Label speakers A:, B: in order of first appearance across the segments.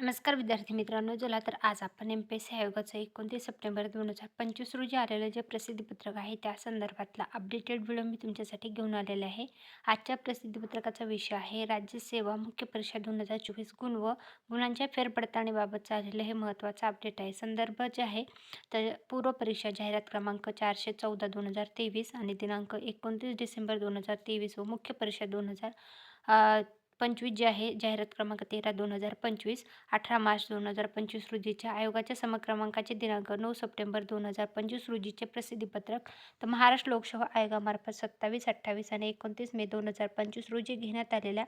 A: नमस्कार विद्यार्थी मित्रांनो चला तर आज आपण एम पी एस सी आयोगाचं एकोणतीस सप्टेंबर दोन हजार पंचवीस रोजी आलेलं जे प्रसिद्धीपत्रक आहे त्या संदर्भातला अपडेटेड व्हिडिओ मी तुमच्यासाठी घेऊन आलेले आहे. आजच्या प्रसिद्धीपत्रकाचा विषय आहे राज्यसेवा मुख्य परीक्षा दोन हजार चोवीस गुण व गुणांच्या फेरपडताळणीबाबत झालेलं हे महत्त्वाचं अपडेट आहे. संदर्भ जे आहे तर पूर्व परीक्षा जाहिरात क्रमांक चारशे चौदा दोन हजार तेवीस आणि दिनांक एकोणतीस डिसेंबर दोन हजार तेवीस व मुख्य परीक्षा दोन हजार पंचवीस जे आहे जाहिरात क्रमांक तेरा दोन हजार पंचवीस अठरा मार्च दोन हजार पंचवीस रोजीच्या आयोगाच्या समक्रमांकाचे दिनांक नऊ सप्टेंबर दोन हजार पंचवीस रोजीचे प्रसिद्धीपत्रक तर महाराष्ट्र लोकसेवा आयोगामार्फत सत्तावीस अठ्ठावीस आणि एकोणतीस मे दोन हजार पंचवीस रोजी घेण्यात आलेल्या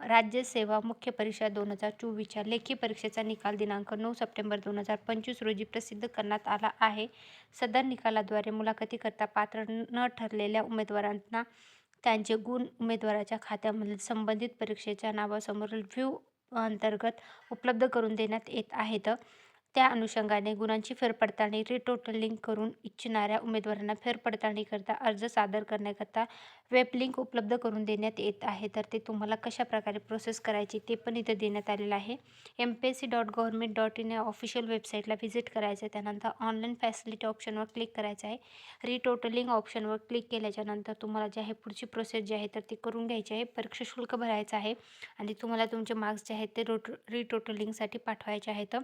A: राज्यसेवा मुख्य परीक्षा दोन हजार चोवीसच्या लेखी परीक्षेचा निकाल दिनांक नऊ सप्टेंबर दोन हजार पंचवीस रोजी प्रसिद्ध करण्यात आला आहे. सदर निकालाद्वारे मुलाखतीकरता पात्र न ठरलेल्या उमेदवारांना त्यांचे गुण उमेदवाराच्या खात्यामधील संबंधित परीक्षेच्या नावासमोरील व्ह्यू अंतर्गत उपलब्ध करून देण्यात येत आहेत. त्या अनुषंगाने गुणांची फेरपडताळणी रिटोटलिंग करून इच्छिणाऱ्या उमेदवारांना फेरपडताळणीकरता अर्ज सादर करण्याकरता वेब लिंक उपलब्ध करून देण्यात येत आहे. तर ते तुम्हाला कशा प्रकारे प्रोसेस करायची ते पण इथं देण्यात आलेलं आहे. M P S C dot government dot in या ऑफिशियल वेबसाईटला व्हिजिट करायचं आहे. त्यानंतर ऑनलाईन फॅसिलिटी ऑप्शनवर क्लिक करायचं आहे. रिटोटलिंग ऑप्शनवर क्लिक केल्याच्यानंतर तुम्हाला जे आहे पुढची प्रोसेस जी आहे तर ती करून घ्यायची आहे. परीक्षा शुल्क भरायचं आहे. आणि तुम्हाला तुमचे मार्क्स जे आहेत ते रोट रिटोटलिंगसाठी पाठवायचे आहेत.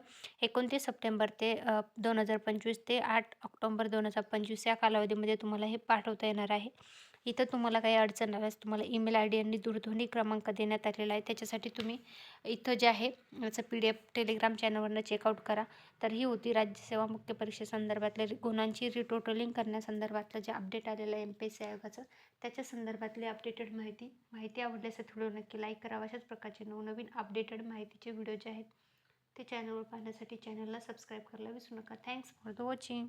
A: एकोणतीस सप्टेंबर ते दोन हजार पंचवीस ते आठ ऑक्टोंबर दोन हजार पंचवीस या कालावधीमध्ये तुम्हाला हे पाठवता येणार आहे. इथं तुम्हाला काही अडचण आल्यास तुम्हाला ईमेल आय डी आणि दूरध्वनी क्रमांक देण्यात आलेला आहे. त्याच्यासाठी तुम्ही इथं जे आहे याचं पी डी एफ टेलिग्राम चॅनलवरनं चेकआउट करा. तर ही होती राज्यसेवा मुख्य परीक्षेसंदर्भातल्या गुणांची रिटोटलिंग करण्यासंदर्भातलं जे अपडेट आलेलं आहे एम पी एस सी आयोगाचं. त्याच्या संदर्भातली अपडेटेड माहिती माहिती आवडल्यास व्हिडिओ नक्की लाईक करा. अशाच प्रकारचे नवनवीन अपडेटेड माहितीचे व्हिडिओ जे आहेत ते चॅनलवर पाहण्यासाठी चॅनलला सबस्क्राईब करायला विसरू नका. Thanks for the watching